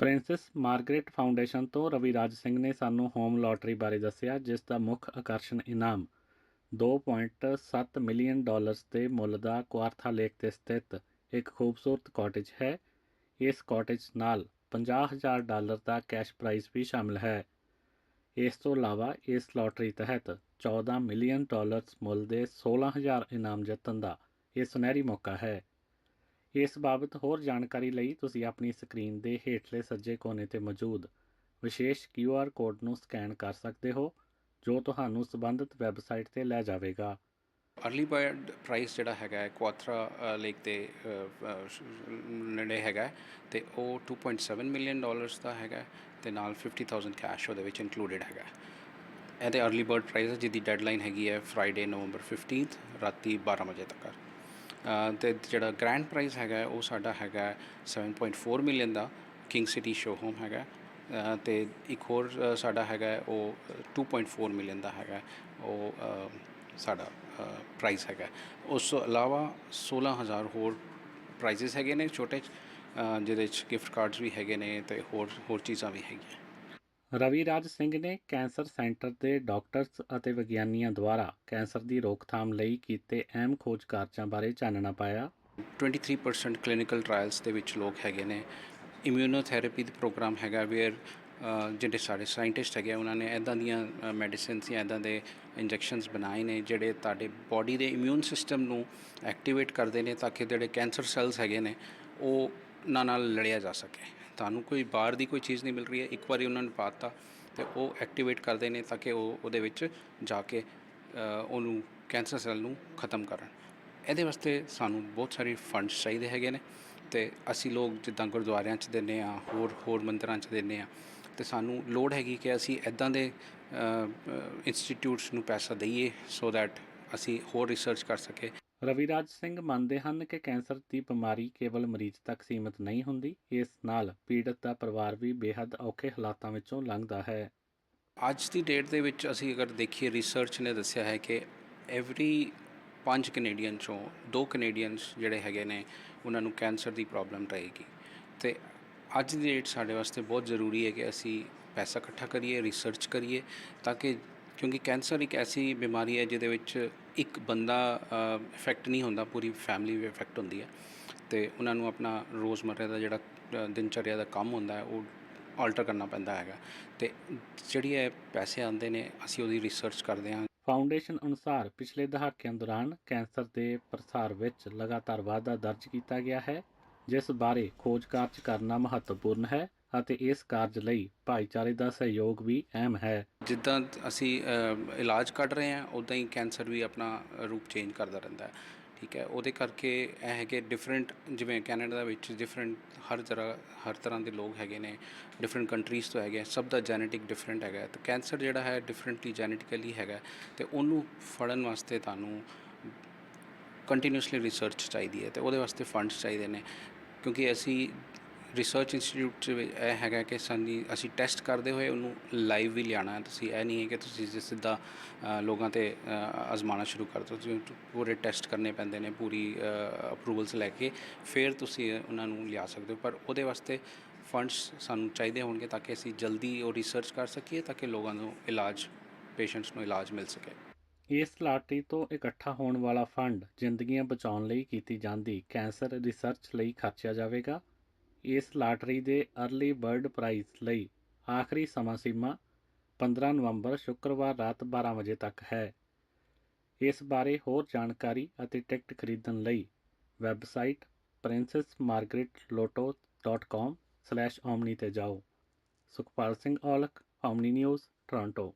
Princess Margaret foundation ਤੋਂ ਰਵੀਰਾਜ ਸਿੰਘ ਨੇ ਸਾਨੂੰ ਹੋਮ ਲਾਟਰੀ ਬਾਰੇ ਦੱਸਿਆ, ਜਿਸ ਦਾ ਮੁੱਖ ਆਕਰਸ਼ਣ ਇਨਾਮ 2.7 ਮਿਲੀਅਨ ਡਾਲਰਸ ਦੇ ਮੁੱਲ ਦਾ ਕੁਆਰਥਾ ਲੇਕ ਤੇ ਸਥਿਤ ਇੱਕ ਖੂਬਸੂਰਤ ਕਾਟੇਜ ਹੈ। ਇਸ ਕਾਟੇਜ ਨਾਲ 50000 ਡਾਲਰ ਦਾ ਕੈਸ਼ ਪ੍ਰਾਈਜ਼ ਵੀ ਸ਼ਾਮਲ ਹੈ। ਇਸ ਤੋਂ ਇਲਾਵਾ ਇਸ ਲਾਟਰੀ ਤਹਿਤ 14 ਮਿਲੀਅਨ ਡਾਲਰਸ ਮੁੱਲ ਦੇ 16000 ਇਨਾਮ ਜਿੱਤਣ ਦਾ ਇਹ ਸੁਨਹਿਰੀ ਮੌਕਾ ਹੈ। ਇਸ ਬਾਬਤ ਹੋਰ ਜਾਣਕਾਰੀ ਲਈ ਤੁਸੀਂ ਆਪਣੀ ਸਕਰੀਨ ਦੇ ਹੇਠਲੇ ਸੱਜੇ ਕੋਨੇ ਤੇ ਮੌਜੂਦ ਵਿਸ਼ੇਸ਼ QR ਕੋਡ ਨੂੰ ਸਕੈਨ ਕਰ ਸਕਦੇ ਹੋ, ਜੋ ਤੁਹਾਨੂੰ ਸੰਬੰਧਿਤ ਵੈਬਸਾਈਟ ਤੇ ਲੈ ਜਾਵੇਗਾ। ਅਰਲੀ ਬਰਡ ਪ੍ਰਾਈਸ ਜਿਹੜਾ ਹੈਗਾ ਕੁਆਥਰਾ ਲੇਕ ਦੇ ਨੇੜੇ ਹੈਗਾ ਹੈ ਤੇ ਉਹ 2.7 ਮਿਲੀਅਨ ਡਾਲਰਸ ਦਾ ਹੈਗਾ ਹੈ ਤੇ ਨਾਲ 50000 ਕੈਸ਼ ਉਹਦੇ ਵਿੱਚ ਇਨਕਲੂਡਡ ਹੈਗਾ ਇਹਦੇ ਅਰਲੀ ਬਰਡ ਪ੍ਰਾਈਸ ਜਿਹਦੀ ਡੈਡਲਾਈਨ ਹੈਗੀ ਹੈ ਫਰਾਈਡੇ ਨਵੰਬਰ 15th ਰਾਤੀ 12 ਵਜੇ ਤੱਕ। ਤੇ ਜਿਹੜਾ ਗ੍ਰੈਂਡ ਪ੍ਰਾਈਜ਼ ਹੈਗਾ ਉਹ ਸਾਡਾ ਹੈਗਾ ਹੈ 7.4 ਮਿਲੀਅਨ ਦਾ ਕਿੰਗ ਸਿਟੀ ਸ਼ੋ ਹੋਮ ਹੈਗਾ। ਹੈ। ਤੇ ਇੱਕ ਹੋਰ ਸਾਡਾ ਹੈਗਾ ਹੈ, ਉਹ 2.4 ਮਿਲੀਅਨ ਦਾ ਹੈਗਾ। ਉਹ ਸਾਡਾ ਪ੍ਰਾਈਸ ਹੈਗਾ। ਉਸ ਤੋਂ ਇਲਾਵਾ 16000 ਹੋਰ ਪ੍ਰਾਈਜ਼ਸ ਹੈਗੇ ਨੇ ਛੋਟੇ ਅ, ਜਿਹਦੇ ਚ ਗਿਫਟ ਕਾਰਡਸ ਵੀ ਹੈਗੇ ਨੇ ਤੇ ਹੋਰ ਹੋਰ ਚੀਜ਼ਾਂ ਵੀ ਹੈਗੀਆਂ। ਰਵੀਰਾਜ ਸਿੰਘ ਨੇ ਕੈਂਸਰ ਸੈਂਟਰ ਦੇ ਡਾਕਟਰਸ ਅਤੇ ਵਿਗਿਆਨੀਆਂ ਦੁਆਰਾ ਕੈਂਸਰ ਦੀ ਰੋਕਥਾਮ ਲਈ ਕੀਤੇ ਅਹਿਮ ਖੋਜ ਕਾਰਜਾਂ ਬਾਰੇ ਚਾਨਣਾ ਪਾਇਆ। 23% ਕਲੀਨਿਕਲ ਟ੍ਰਾਇਲਸ ਦੇ ਵਿੱਚ ਲੋਕ ਹੈਗੇ ਨੇ। ਇਮਿਊਨੋਥੈਰੇਪੀ ਦਾ ਪ੍ਰੋਗਰਾਮ ਹੈਗਾ ਵੇਅਰ ਜਿਹੜੇ ਸਾਡੇ ਸਾਇੰਟਿਸਟ ਹੈਗੇ ਆ, ਉਹਨਾਂ ਨੇ ਐਦਾਂ ਦੀਆਂ ਮੈਡੀਸਿਨਸ ਜਾਂ ਐਦਾਂ ਦੇ ਇੰਜੈਕਸ਼ਨਸ ਬਣਾਏ ਨੇ ਜਿਹੜੇ ਤੁਹਾਡੇ ਬਾਡੀ ਦੇ ਇਮਿਊਨ ਸਿਸਟਮ ਨੂੰ ਐਕਟੀਵੇਟ ਕਰਦੇ ਨੇ ਤਾਂ ਕਿ ਜਿਹੜੇ ਕੈਂਸਰ ਸੈਲਸ ਹੈਗੇ ਨੇ ਉਹ ਉਹਨਾਂ ਨਾਲ ਲੜਿਆ ਜਾ ਸਕੇ। ਤੁਹਾਨੂੰ ਕੋਈ ਬਾਹਰ ਦੀ ਕੋਈ ਚੀਜ਼ ਨਹੀਂ ਮਿਲ ਰਹੀ ਹੈ, ਇੱਕ ਵਾਰੀ ਉਹਨਾਂ ਨੇ ਪਾਤਾ ਤੇ ਉਹ ਐਕਟੀਵੇਟ ਕਰਦੇ ਨੇ ਤਾਂ ਕਿ ਉਹ ਉਹਦੇ ਵਿੱਚ ਜਾ ਕੇ ਉਹਨੂੰ ਕੈਂਸਰ ਸੈੱਲ ਨੂੰ ਖਤਮ ਕਰਨ। ਇਹਦੇ ਵਾਸਤੇ ਸਾਨੂੰ ਬਹੁਤ ਸਾਰੇ ਫੰਡਸ ਚਾਹੀਦੇ ਹੈਗੇ ਨੇ ਤੇ ਅਸੀਂ ਲੋਕ ਜਿੱਦਾਂ ਗੁਰਦੁਆਰਿਆਂ 'ਚ ਦਿੰਦੇ ਆ ਹੋਰ ਹੋਰ ਮੰਦਰਾਂ 'ਚ ਦਿੰਦੇ ਆ ਤੇ ਸਾਨੂੰ ਲੋੜ ਹੈਗੀ ਕਿ ਅਸੀਂ ਐਦਾਂ ਦੇ ਇੰਸਟੀਟਿਊਟਸ ਨੂੰ ਪੈਸਾ ਦਈਏ ਸੋ ਦੈਟ ਅਸੀਂ ਹੋਰ ਰਿਸਰਚ ਕਰ ਸਕੇ ਰਵੀਰਾਜ ਸਿੰਘ ਮੰਨਦੇ ਹਨ ਕਿ ਕੈਂਸਰ ਦੀ ਬਿਮਾਰੀ ਕੇਵਲ ਮਰੀਜ਼ ਤੱਕ ਸੀਮਿਤ ਨਹੀਂ ਹੁੰਦੀ, ਇਸ ਨਾਲ ਪੀੜਤ ਦਾ ਪਰਿਵਾਰ ਵੀ ਬੇहद ਔਖੇ ਹਾਲਾਤਾਂ ਵਿੱਚੋਂ ਲੰਘਦਾ ਹੈ। ਅੱਜ ਦੀ ਡੇਟ ਦੇ ਵਿੱਚ ਅਸੀਂ ਅਗਰ ਦੇਖੀਏ ਰਿਸਰਚ ਨੇ ਦੱਸਿਆ ਹੈ ਕਿ ਐਵਰੀ ਪੰਜ ਕੈਨੇਡੀਅਨ ਚੋਂ ਦੋ ਕੈਨੇਡੀਅਨਸ ਜਿਹੜੇ ਹੈਗੇ ਨੇ, ਉਹਨਾਂ ਨੂੰ ਕੈਂਸਰ ਦੀ ਪ੍ਰੋਬਲਮ ਰਹੇਗੀ। ਤੇ ਅੱਜ ਦੀ ਡੇਟ ਸਾਡੇ ਵਾਸਤੇ ਬਹੁਤ ਜ਼ਰੂਰੀ ਹੈ ਕਿ ਅਸੀਂ ਪੈਸਾ ਇਕੱਠਾ ਕਰੀਏ ਰਿਸਰਚ ਕਰੀਏ, ਤਾਂ ਕਿ ਕਿਉਂਕਿ ਕੈਂਸਰ ਇੱਕ ਐਸੀ ਬਿਮਾਰੀ ਹੈ ਜਿਹਦੇ ਵਿੱਚ ਇੱਕ ਬੰਦਾ ਇਫੈਕਟ ਨਹੀਂ ਹੁੰਦਾ, ਪੂਰੀ ਫੈਮਿਲੀ ਵੀ ਇਫੈਕਟ ਹੁੰਦੀ ਹੈ। ਤੇ ਉਹਨਾਂ ਨੂੰ ਆਪਣਾ ਰੋਜ਼ਮਰਰਾ ਦਾ ਜਿਹੜਾ ਦਿਨਚਰਿਆ ਦਾ ਕੰਮ ਹੁੰਦਾ ਹੈ, ਉਹ ਆਲਟਰ ਕਰਨਾ ਪੈਂਦਾ ਹੈਗਾ। ਤੇ ਜਿਹੜੀ ਇਹ ਪੈਸੇ ਆਉਂਦੇ ਨੇ, ਅਸੀਂ ਉਹਦੀ ਰਿਸਰਚ ਕਰਦੇ ਹਾਂ। ਫਾਊਂਡੇਸ਼ਨ ਅਨੁਸਾਰ ਪਿਛਲੇ ਦਹਾਕਿਆਂ ਦੌਰਾਨ ਕੈਂਸਰ ਦੇ ਪ੍ਰਸਾਰ ਵਿੱਚ ਲਗਾਤਾਰ ਵਾਧਾ ਦਰਜ ਕੀਤਾ ਗਿਆ ਹੈ, ਜਿਸ ਬਾਰੇ ਖੋਜ ਕਾਰਜ ਕਰਨਾ ਮਹੱਤਵਪੂਰਨ ਹੈ। ਅਤੇ ਇਸ ਕਾਰਜ ਲਈ ਭਾਈਚਾਰੇ ਦਾ ਸਹਿਯੋਗ ਵੀ ਅਹਿਮ ਹੈ। ਜਿੱਦਾਂ ਅਸੀਂ ਇਲਾਜ ਕੱਢ ਰਹੇ ਹਾਂ ਉਦਾਂ ਹੀ ਕੈਂਸਰ ਵੀ ਆਪਣਾ ਰੂਪ ਚੇਂਜ ਕਰਦਾ ਰਹਿੰਦਾ ਹੈ। ਠੀਕ ਹੈ, ਉਹਦੇ ਕਰਕੇ ਇਹ ਹੈ ਕਿ ਡਿਫਰੈਂਟ ਜਿਵੇਂ ਕੈਨੇਡਾ ਦੇ ਵਿੱਚ ਡਿਫਰੈਂਟ ਹਰ ਤਰ੍ਹਾਂ ਹਰ ਤਰ੍ਹਾਂ ਦੇ ਲੋਕ ਹੈਗੇ ਨੇ ਡਿਫਰੈਂਟ ਕੰਟਰੀਜ਼ ਤੋਂ ਹੈਗੇ ਸਭ ਦਾ ਜੈਨੇਟਿਕ ਡਿਫਰੈਂਟ ਹੈਗਾ ਤੇ ਕੈਂਸਰ ਜਿਹੜਾ ਹੈ ਡਿਫਰੈਂਟਲੀ ਜੈਨੇਟਿਕਲੀ ਹੈਗਾ ਤੇ ਉਹਨੂੰ ਫੜਨ ਵਾਸਤੇ ਤੁਹਾਨੂੰ ਕੰਟੀਨਿਊਸਲੀ ਰਿਸਰਚ ਚਾਹੀਦੀ ਹੈ ਤੇ ਉਹਦੇ ਵਾਸਤੇ ਫੰਡਸ ਚਾਹੀਦੇ ਨੇ। ਕਿਉਂਕਿ ਅਸੀਂ ਰਿਸਰਚ ਇੰਸਟੀਚਿਊਟ 'ਚ ਇਹ ਹੈਗਾ ਕਿ ਸਾਡੀ ਅਸੀਂ ਟੈਸਟ ਕਰਦੇ ਹੋਏ ਉਹਨੂੰ ਲਾਈਵ ਵੀ ਲਿਆਣਾ ਹੈ। ਤੁਸੀਂ ਇਹ ਨਹੀਂ ਹੈ ਕਿ ਤੁਸੀਂ ਜੇ ਸਿੱਧਾ ਲੋਕਾਂ ਤੇ ਅ, ਅਜ਼ਮਾਉਣਾ ਸ਼ੁਰੂ ਕਰ ਦਿਓ। ਤੁਸੀਂ ਪੂਰੇ ਟੈਸਟ ਕਰਨੇ ਪੈਂਦੇ ਨੇ ਪੂਰੀ ਅਪਰੂਵਲਸ ਲੈ ਕੇ ਫਿਰ ਤੁਸੀਂ ਉਹਨਾਂ ਨੂੰ ਲਿਆ ਸਕਦੇ ਹੋ। ਪਰ ਉਹਦੇ ਵਾਸਤੇ ਫੰਡਸ ਸਾਨੂੰ ਚਾਹੀਦੇ ਹੋਣਗੇ ਤਾਂ ਕਿ ਅਸੀਂ ਜਲਦੀ ਉਹ ਰਿਸਰਚ ਕਰ ਸਕੀਏ ਤਾਂ ਕਿ ਲੋਕਾਂ ਨੂੰ ਇਲਾਜ ਪੇਸ਼ੈਂਟਸ ਨੂੰ ਇਲਾਜ ਮਿਲ ਸਕੇ। ਇਸ ਲਾਟਰੀ ਤੋਂ ਇਕੱਠਾ ਹੋਣ ਵਾਲਾ ਫੰਡ ਜ਼ਿੰਦਗੀਆਂ ਬਚਾਉਣ ਲਈ ਕੀਤੀ ਜਾਂਦੀ ਕੈਂਸਰ ਰਿਸਰਚ ਲਈ ਖਰਚਿਆ ਜਾਵੇਗਾ। ਇਸ ਲਾਟਰੀ ਦੇ ਅਰਲੀ ਬਰਡ ਪ੍ਰਾਈਜ਼ ਲਈ ਆਖਰੀ ਸਮਾਂ ਸੀਮਾ 15 ਨਵੰਬਰ ਸ਼ੁੱਕਰਵਾਰ ਰਾਤ 12 ਵਜੇ ਤੱਕ ਹੈ। ਇਸ ਬਾਰੇ ਹੋਰ ਜਾਣਕਾਰੀ ਅਤੇ ਟਿਕਟ ਖਰੀਦਣ ਲਈ ਵੈਬਸਾਈਟ princessmargaretlotto.com/omni ਤੇ ਜਾਓ। Sukhpal Singh Aulakh Omni News Toronto